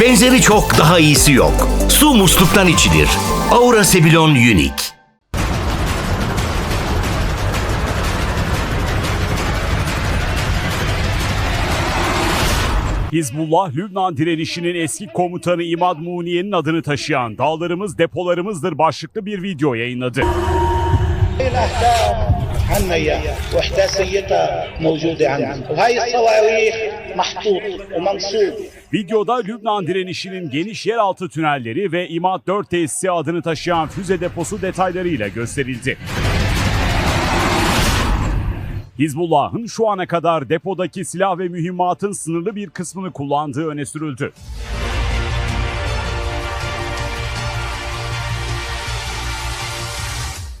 Benzeri çok daha iyisi yok. Su musluktan içilir. Aura Sebilon Unique. Hizbullah Lübnan direnişinin eski komutanı İmad Muniye'nin adını taşıyan Dağlarımız Depolarımızdır başlıklı bir video yayınladı. الاهداف عنا اياها واحداثيتها موجوده عندنا وهي الصواريخ محطوط ومنصوب Videoda Lübnan direnişinin geniş yeraltı tünelleri ve İmad 4 tesisi adını taşıyan füze deposu detaylarıyla gösterildi. Hizbullah'ın şu ana kadar depodaki silah ve mühimmatın sınırlı bir kısmını kullandığı öne sürüldü.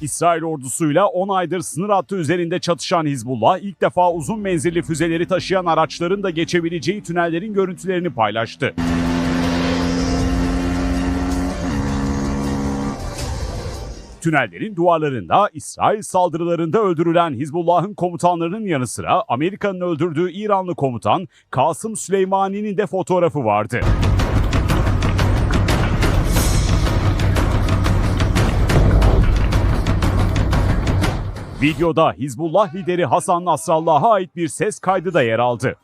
İsrail ordusuyla 10 aydır sınır hattı üzerinde çatışan Hizbullah ilk defa uzun menzilli füzeleri taşıyan araçların da geçebileceği tünellerin görüntülerini paylaştı. Tünellerin duvarlarında İsrail saldırılarında öldürülen Hizbullah'ın komutanlarının yanı sıra Amerika'nın öldürdüğü İranlı komutan Kasım Süleymani'nin de fotoğrafı vardı. Videoda Hizbullah lideri Hasan Nasrallah'a ait bir ses kaydı da yer aldı.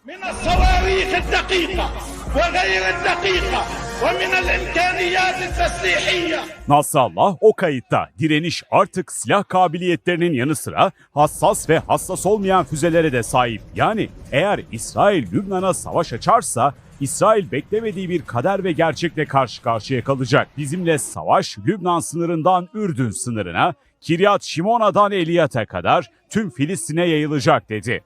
Nasrallah o kayıtta direniş artık silah kabiliyetlerinin yanı sıra hassas ve hassas olmayan füzelere de sahip. Yani eğer İsrail Lübnan'a savaş açarsa İsrail beklemediği bir kader ve gerçekle karşı karşıya kalacak. Bizimle savaş Lübnan sınırından Ürdün sınırına, Kiryat Şimona'dan Eliyat'a kadar tüm Filistin'e yayılacak dedi.